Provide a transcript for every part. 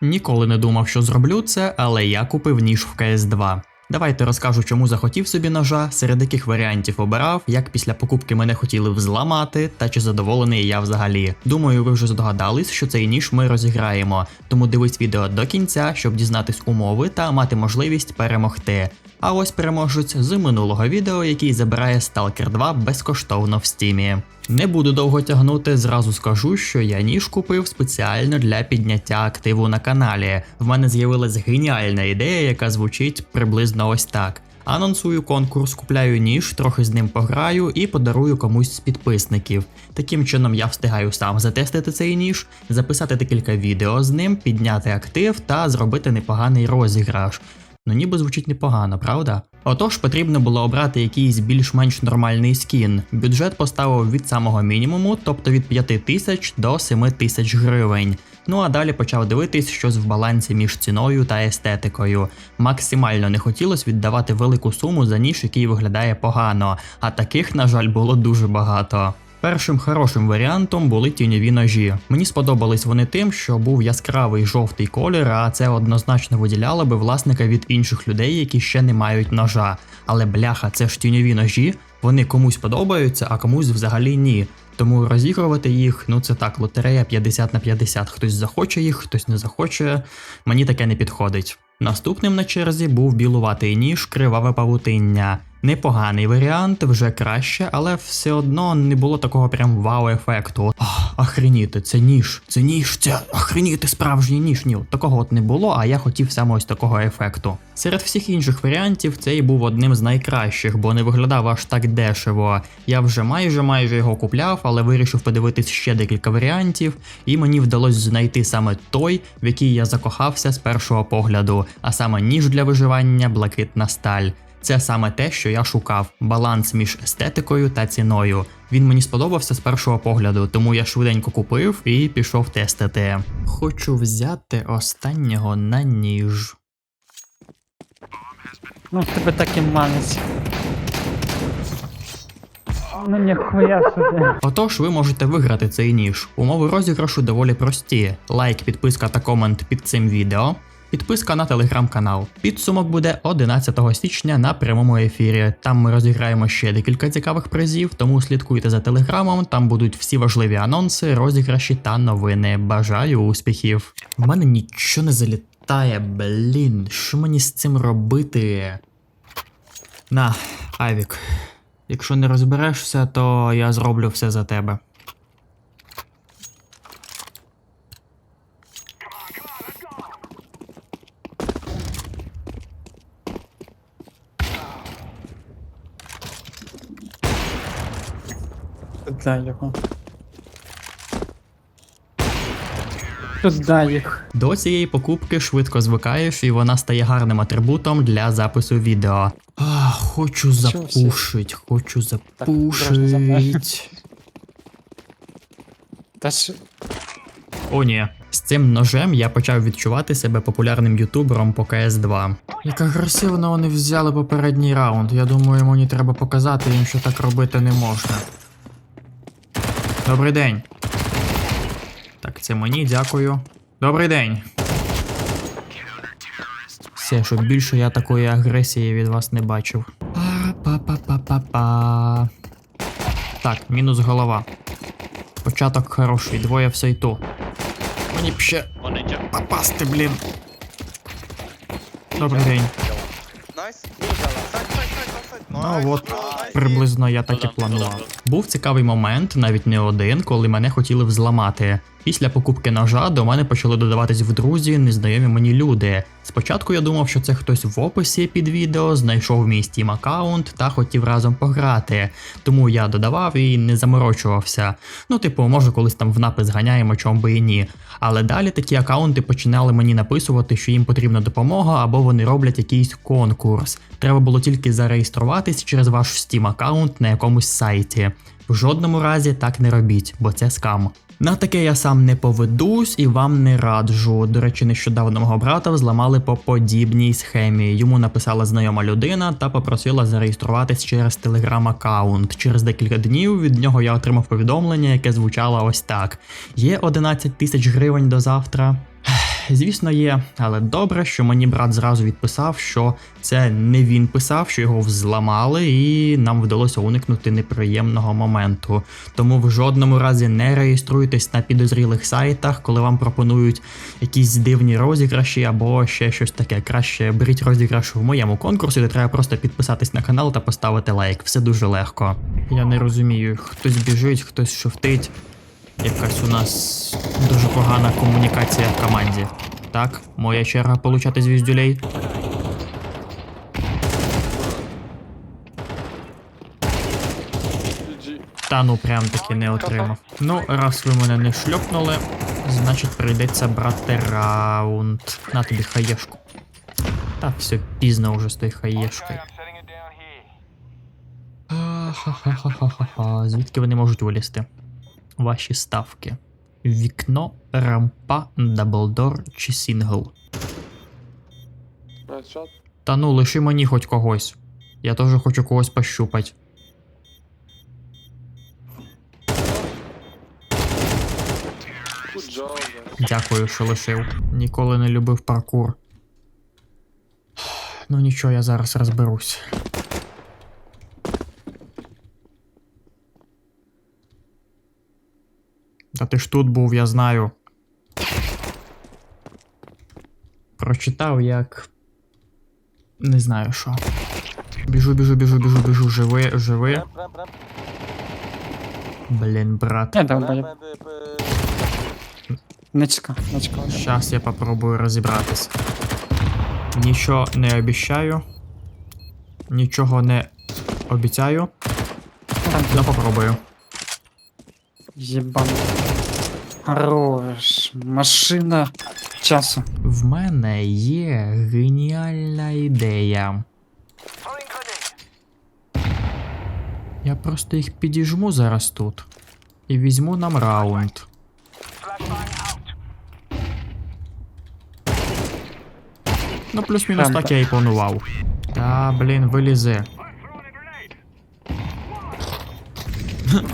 Ніколи не думав, що зроблю це, але я купив ніж в CS2. Давайте розкажу, чому захотів собі ножа, серед яких варіантів обирав, як після покупки мене хотіли взламати, та чи задоволений я взагалі. Думаю, ви вже здогадались, що цей ніж ми розіграємо, тому дивись відео до кінця, щоб дізнатись умови та мати можливість перемогти. А ось переможець з минулого відео, який забирає Stalker 2 безкоштовно в стімі. Не буду довго тягнути, зразу скажу, що я ніж купив спеціально для підняття активу на каналі. В мене з'явилась геніальна ідея, яка звучить приблизно ось так. Анонсую конкурс, купляю ніж, трохи з ним пограю і подарую комусь з підписників. Таким чином я встигаю сам затестити цей ніж, записати декілька відео з ним, підняти актив та зробити непоганий розіграш. Ну ніби звучить непогано, правда? Отож, потрібно було обрати якийсь більш-менш нормальний скін. Бюджет поставив від самого мінімуму, тобто від 5 тисяч до 7 тисяч гривень. Ну а далі почав дивитись щось в балансі між ціною та естетикою. Максимально не хотілося віддавати велику суму за ніж, який виглядає погано, а таких, на жаль, було дуже багато. Першим хорошим варіантом були тіньові ножі. Мені сподобались вони тим, що був яскравий жовтий колір, а це однозначно виділяло би власника від інших людей, які ще не мають ножа. Але бляха, це ж тіньові ножі, вони комусь подобаються, а комусь взагалі ні. Тому розігрувати їх, ну це так, лотерея 50 на 50. Хтось захоче їх, хтось не захоче. Мені таке не підходить. Наступним на черзі був білуватий ніж криваве павутиння. Непоганий варіант, вже краще, але все одно не було такого прям вау-ефекту. Охреніти, це ніж, це ніж, це охреніти справжній ніж. Ні, такого от не було, а я хотів саме ось такого ефекту. Серед всіх інших варіантів цей був одним з найкращих, бо не виглядав аж так дешево. Я вже майже майже його купляв, але вирішив подивитись ще декілька варіантів, і мені вдалося знайти саме той, в який я закохався з першого погляду, а саме ніж для виживання, блакитна сталь. Це саме те, що я шукав: баланс між естетикою та ціною. Він мені сподобався з першого погляду, тому я швиденько купив і пішов тестити. Хочу взяти останнього на ніж. Ну, в тебе так і маниться. Ну ніхуя собі. Отож, ви можете виграти цей ніж. Умови розіграшу доволі прості: лайк, підписка та комент під цим відео. Підписка на телеграм-канал. Підсумок буде 11 січня на прямому ефірі. Там ми розіграємо ще декілька цікавих призів, тому слідкуйте за телеграмом, там будуть всі важливі анонси, розіграші та новини. Бажаю успіхів. В мене нічого не залітає, блін. Що мені з цим робити? На, Авік. Якщо не розберешся, то я зроблю все за тебе. Туди його. Туди їх. До цієї покупки швидко звикаєш, і вона стає гарним атрибутом для запису відео. А, хочу запушить, хочу запушить. Та ж. О, ні. З цим ножем я почав відчувати себе популярним ютубером по CS2. Як агресивно вони взяли попередній раунд. Я думаю, мені треба показати їм, що так робити не можна. Добрий день. Так, це мені, дякую. Добрий день. Все, щоб більше я такої агресії від вас не бачив. Па-па-па-па-па. Так, мінус голова. Початок хороший, двоє в сайту. Мені б ще попасти, блін. Добрий день. Найс. Сайт, сайт, сайт, сайт. Ну от, приблизно я так і планував. Був цікавий момент, навіть не один, коли мене хотіли взламати. Після покупки ножа до мене почали додаватись в друзі незнайомі мені люди. Спочатку я думав, що це хтось в описі під відео знайшов мій Steam аккаунт та хотів разом пограти. Тому я додавав і не заморочувався. Ну, типу, може, колись там в напис ганяємо, чом би і ні. Але далі такі аккаунти починали мені написувати, що їм потрібна допомога або вони роблять якийсь конкурс. Треба було тільки зареєструватись через ваш Steam аккаунт на якомусь сайті. В жодному разі так не робіть, бо це скам. На таке я сам не поведусь і вам не раджу. До речі, нещодавно мого брата взламали по подібній схемі. Йому написала знайома людина та попросила зареєструватись через телеграм-аккаунт. Через декілька днів від нього я отримав повідомлення, яке звучало ось так: є 11 тисяч гривень до завтра. Звісно, є, але добре, що мені брат зразу відписав, що це не він писав, що його взламали, і нам вдалося уникнути неприємного моменту. Тому в жодному разі не реєструйтесь на підозрілих сайтах, коли вам пропонують якісь дивні розіграші або ще щось таке. Краще беріть розіграш в моєму конкурсі, де треба просто підписатись на канал та поставити лайк. Все дуже легко. Я не розумію, хтось біжить, хтось шуфтить. Якась у нас дуже погана комунікація в команді. Так, моя черга получати звіздюлей. Та ну прям таки не отримав. Ну, раз ви мене не шльопнули, значить прийдеться брати раунд. На тобі хаєшку. Та все пізно уже з тою хаєшкою. Ха-ха-ха-ха-ха. Звідки вони можуть вилізти? Ваші ставки. Вікно, рампа, даблдор чи сингл. Та ну, лиши мені хоч когось. Я теж хочу когось пощупати. Дякую, що лишив. Ніколи не любив паркур. Ну нічого, я зараз розберусь. Та ти ж тут був, я знаю. Прочитав як. Не знаю що. Біжу, біжу, біжу, біжу, біжу, живи, живи. Блін, брат. Я дав бою. Ничка, ничка. Щас я попробую розібратись. Нічого не обіщаю. Нічого не обіцяю. Там Ну попробую. єбан. Хорош. Машина часу. В мене є геніальна ідея. Я просто їх підіжму зараз тут. І візьму нам раунд. Ну, плюс-мінус Там, так я і планував. Та, блін, вилізи.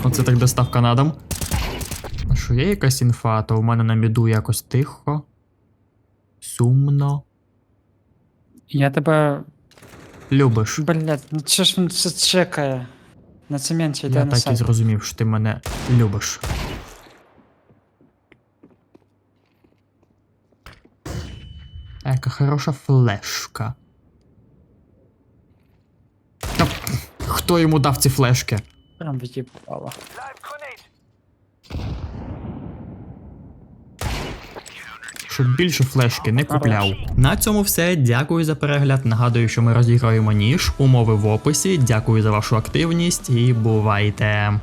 Оце так доставка на дом. Що є якась інфа, то в мене на міду якось тихо. Сумно. Я тебе. Любиш. Блять, ну чого ж він це чекає? На цементі йде Я на так і зрозумів, що ти мене любиш. Яка хороша флешка. Та, хто йому дав ці флешки? Прям від'їбало. Щоб більше флешки не купляв. На цьому все. Дякую за перегляд. Нагадую, що ми розіграємо ніж. Умови в описі. Дякую за вашу активність і бувайте.